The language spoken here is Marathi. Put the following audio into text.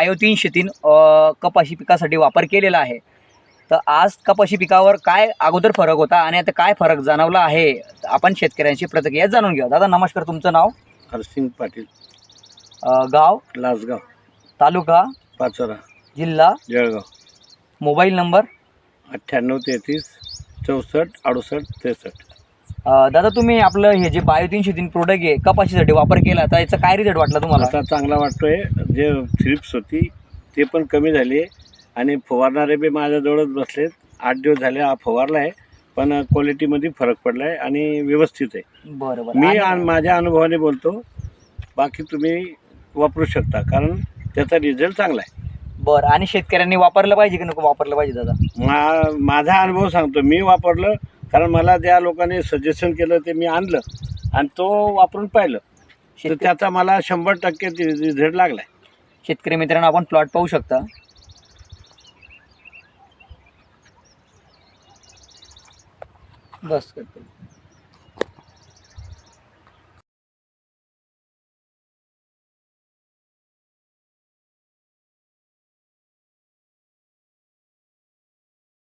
आयो तीनशे तीन कपाशी पिकासाठी वापर केलेला आहे. तर आज कपाशी पिकावर काय अगोदर फरक होता आणि आता काय फरक जाणवला आहे? आपण शेतकऱ्यांची प्रतिक्रिया जाणून घेऊ दादा नमस्कार. तुमचं नाव? हरसिंग पाटील. अ, गाव? लासगाव. तालुका? पाचोरा. जिल्हा? जळगाव. Mobile number? अठ्ठ्याण्णव तेहतीस चौसष्ट अडुसष्ट त्रेसष्ट. अ, दादा तुम्ही आपलं हे जे बायो तीनशे तीन प्रोडक्ट आहे कपाशीसाठी वापर केला तर याचा काय रिझल्ट वाटला तुम्हाला? आता चांगला वाटतोय. जे थ्रिप्स होती ते पण कमी झाली आणि फवारणारे बी माझ्याजवळच बसलेत. आठ दिवस झाले हा फवारला आहे पण क्वालिटीमध्ये फरक पडला आहे आणि व्यवस्थित आहे. बरं बरं मी आणि- माझ्या अनुभवाने बोलतो बाकी तुम्ही वापरू शकता कारण त्याचा रिझल्ट चांगला आहे. बरं आणि शेतकऱ्यांनी वापरलं पाहिजे की नको वापरलं पाहिजे दादा? मा माझा अनुभव सांगतो मी वापरलं कारण मला ज्या लोकांनी सजेशन केलं ते मी आणलं आणि तो वापरून पाहिलं. तर शेतकरी त्याचा मला शंभर टक्के रिझल्ट लागला आहे शेतकरी मित्रांनो आपण प्लॉट पाहू शकता. बस करतो.